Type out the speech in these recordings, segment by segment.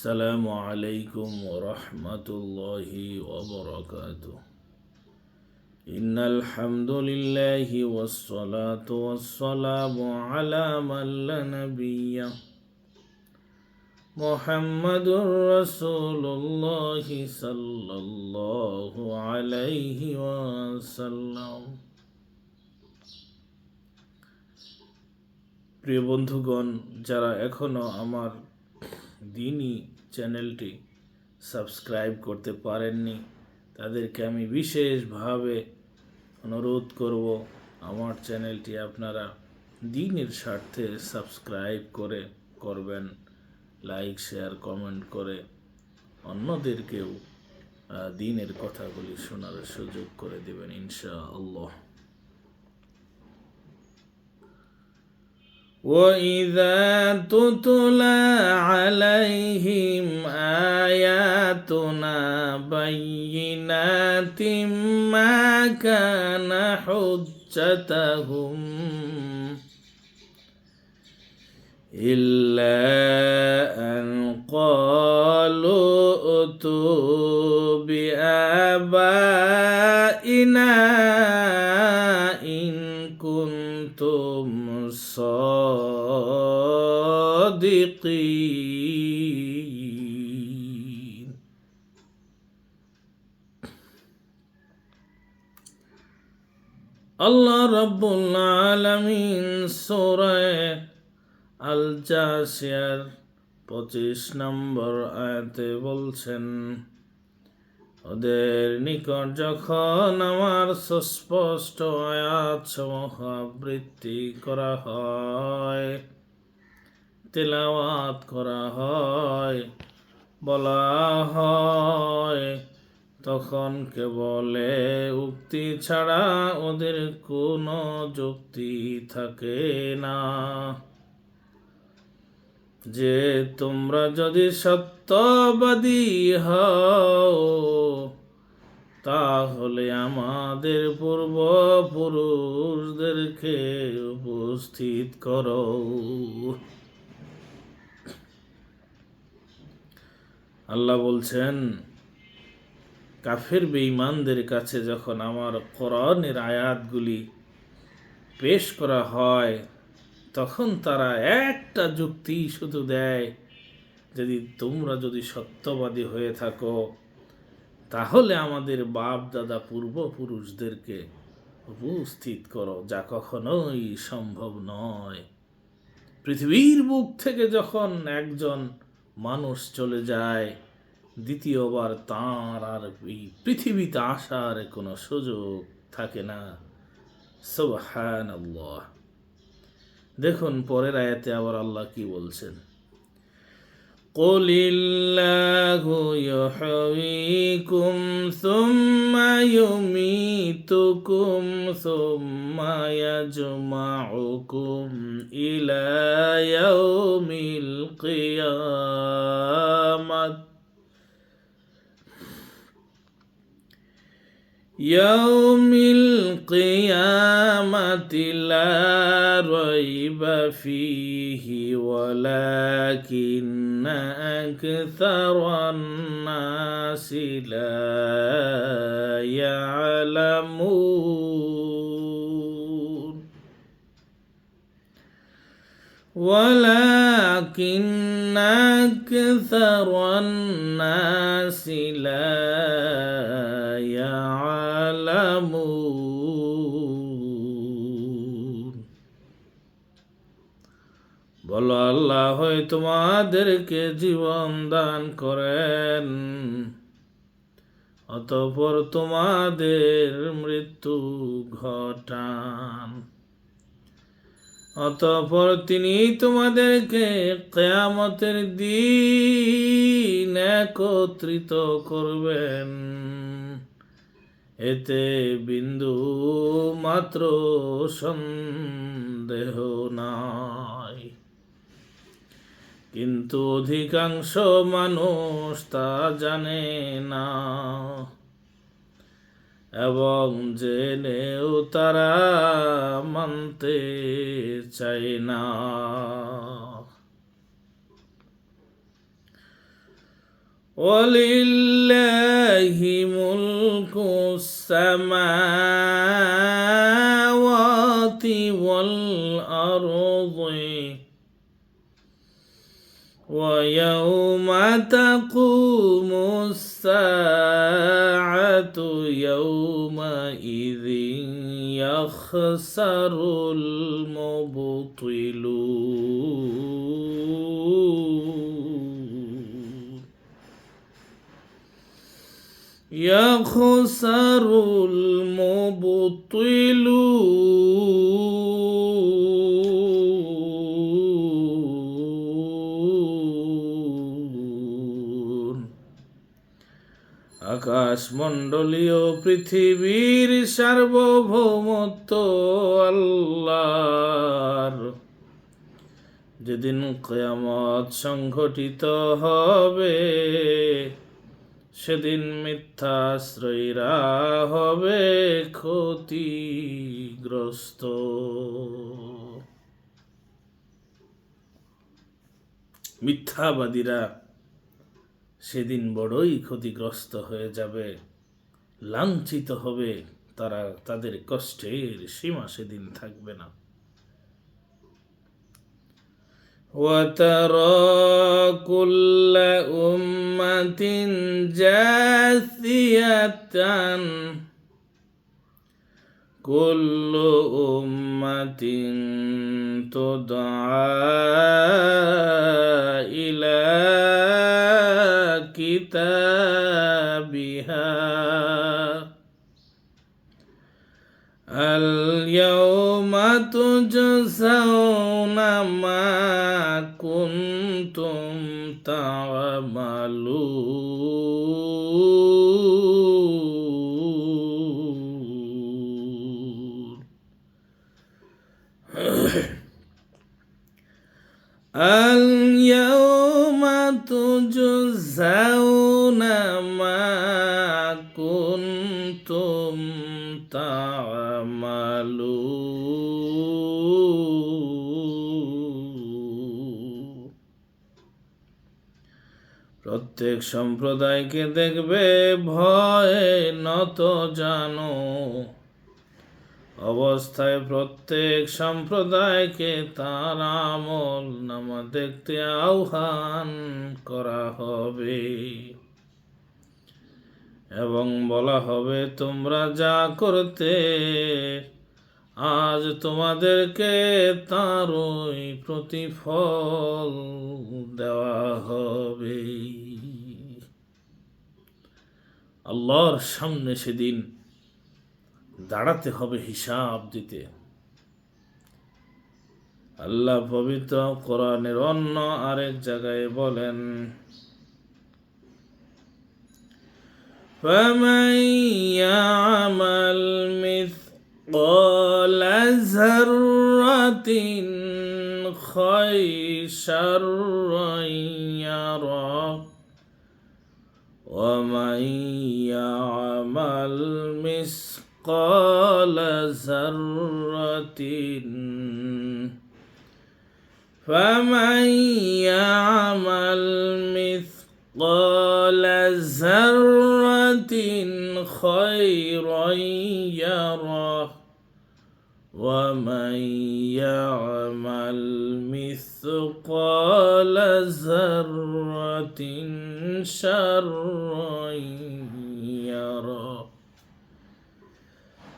السلام عليكم ورحمة الله وبركاته إن الحمد لله والصلاة والسلام على من لا نبي محمد رسول الله صلى الله عليه وسلم প্রিয় বন্ধুগণ যারা এখনো আমার দিনই চ্যানেলটি সাবস্ক্রাইব করতে পারেননি, তাদেরকে আমি বিশেষভাবে অনুরোধ করব আমার চ্যানেলটি আপনারা দিনের স্বার্থে সাবস্ক্রাইব করে করবেন, লাইক, শেয়ার, কমেন্ট করে অন্যদেরকেও দিনের কথাগুলি শোনার সুযোগ করে দেবেন ইনশা وإذا تتلى عليهم آياتنا بينات ما كان حجتهم إلا أن قالوا ائتوا بآبائنا صادقين আল্লাহ রব্বুল আলমিন সোরায় আল জাসিয়ার পঁচিশ নম্বর আয়াতে বলছেন ওদের নিকট যখন আমার সুস্পষ্ট আয়াত করা হয়, তেলাওয়াত করা হয়, বলা হয়, তখন কেবলে উক্তি ছাড়া ওদের কোনো যুক্তি থাকে না। যে তোমরা যদি সত্যবাদী হও তাহলে আমাদের পূর্বপুরুষদেরকে উপস্থিত করো। আল্লাহ বলছেন, কাফের বেঈমানদের কাছে যখন আমার কোরআনের আয়াতগুলি পেশ করা হয়, তখন তারা একটা যুক্তি শুধু দেয়, যদি তোমরা যদি সত্যবাদী হয়ে থাকো তাহলে আমাদের বাপ দাদা পূর্বপুরুষদেরকে উপস্থিত করো, যা কখনোই সম্ভব নয়। পৃথিবীর বুক থেকে যখন একজন মানুষ চলে যায়, দ্বিতীয়বার তাঁর আর এই পৃথিবীতে আসার কোনো সুযোগ থাকে না। সুবহান আল্লাহ দেখুন, পরের আয়াতে আবার আল্লাহ কি বলছেন? قل الله يحييكم ثم يميتكم ثم يجمعكم إلى يوم القيامة يوم القيامة لا ريب فيه ولكن أكثر الناس لا يعلمون. ولكن أكثر الناس لا বলো আল্লাহ হয় তোমাদেরকে জীবন দান করেন। অতপর তোমাদের মৃত্যু ঘটান। অতঃপর তিনি তোমাদেরকে কেয়ামতের দিন একত্রিত করবেন। এতে বিন্দু মাত্র সন্দেহ নাই। কিন্তু অধিকাংশ মানুষ তা জানে না এবং জেনেও তারা মানতে চায় না ولله ملك السماوات والأرض ويوم تقوم الساعة يومئذ يخسر المبطلون. يخسر المبطلون. আকাশমণ্ডলীয় পৃথিবীর সার্বভৌমত্ব আল্লাহর। যেদিন কয়ামত সংঘটিত হবে সেদিন মিথ্যাশ্রয়ীরা হবে ক্ষতিগ্রস্ত। মিথ্যাবাদীরা সেদিন বড়ই ক্ষতিগ্রস্ত হয়ে যাবে লাঞ্ছিত হবে তারা তাদের কষ্টের সীমা সেদিন থাকবে না وترى كل أمة جاثية كل أمة تدعى كتابها اليوم تجزون ما كنتم تعملون প্রত্যেক সম্প্রদায়কে দেখবে ভয়ে নত জানো। অবস্থায় প্রত্যেক সম্প্রদায়কে তার আমল নামা দেখতে আহ্বান করা হবে। এবং বলা হবে, তোমরা যা করতে আজ তোমাদেরকে তারই প্রতিফল দেওয়া হবে আল্লাহর সামনে সেদিন দাঁড়াতে হবে হিসাব দিতে আল্লাহ পবিত্র কোরআনের অন্য আরেক জায়গায় বলেন فمن يعمل مثقال ذرة خير يره ومن يعمل مثقال ذرة فمن يعمل مثقال ذرة خيرا يره ومن يعمل مثقال ذرة شرا يره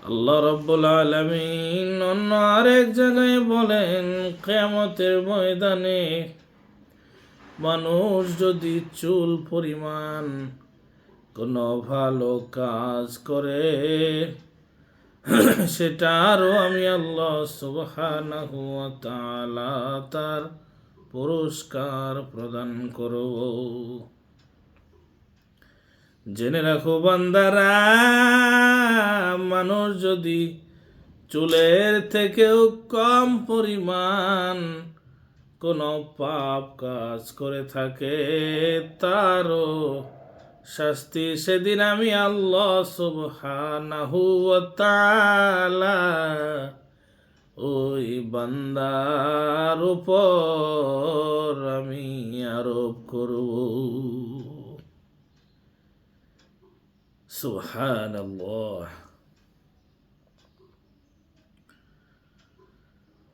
আল্লাহ রব্বুল আলমিন অন্য আরেক জায়গায় বলেন কেয়ামতের ময়দানে মানুষ যদি চুল পরিমাণ কোনো ভালো কাজ করে সেটারও আমি আল্লাহ সুবহানাহু তার পুরস্কার প্রদান করব। জেনে রাখো বান্দারা, মানুষ যদি চুলের থেকেও কম পরিমাণ কোনো পাপ কাজ করে থাকে, তারও শাস্তি সেদিন আমি আল্লাহ সুবহানাহু তাআলা ওই বান্দার উপর আমি আরোপ করব। সুবহানাল্লাহ।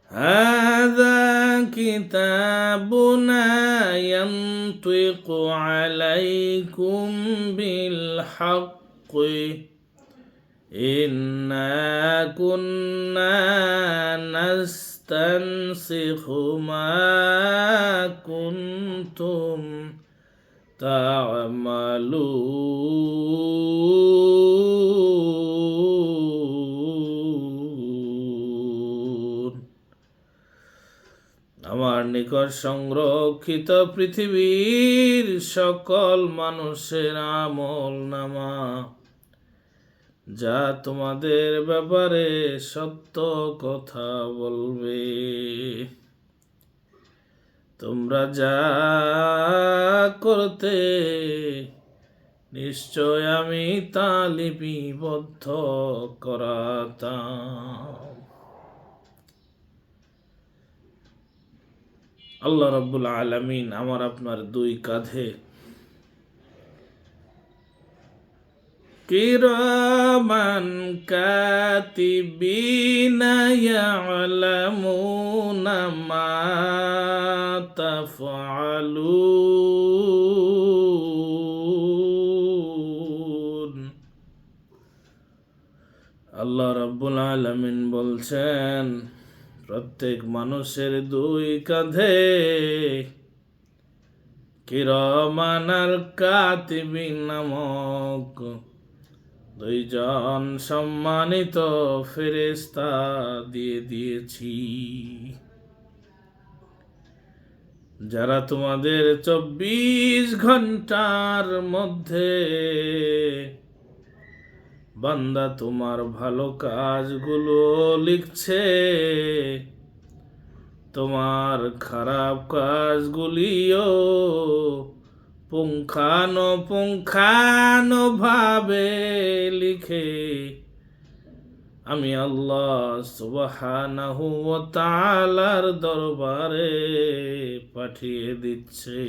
هذا كتابنا ينطق عليكم بالحق. إنا كنا نستنسخ ما كنتم تعملون. নিকট সংরক্ষিত পৃথিবীর সকল মানুষের আমল নামা, যা তোমাদের ব্যাপারে সত্য কথা বলবে। তোমরা যা করতে নিশ্চয় আমি তা লিপিবদ্ধ করাতাম। আল্লাহ রব্বুল আলামিন আমার আপনার দুই কাঁধে কিরামান কাতিবিনা ইয়ালামুনা মা তাফআলুন। আল্লাহ রাব্বুল আলামিন বলছেন প্রত্যেক মানুষের দুই কাঁধে কিরমানার কাতিবিন নামক দুইজন সম্মানিত ফেরেস্তা দিয়ে দিয়েছি। যারা তোমাদের চব্বিশ ঘণ্টার মধ্যে বান্দা তোমার ভালো কাজগুলো লিখছে। তোমার খারাপ কাজগুলিও পুঙ্খানো পুঙ্খানো ভাবে লিখে। আমি আল্লাহ সুবহানাহু ওয়া তাআলার দরবারে পাঠিয়ে দিচ্ছি।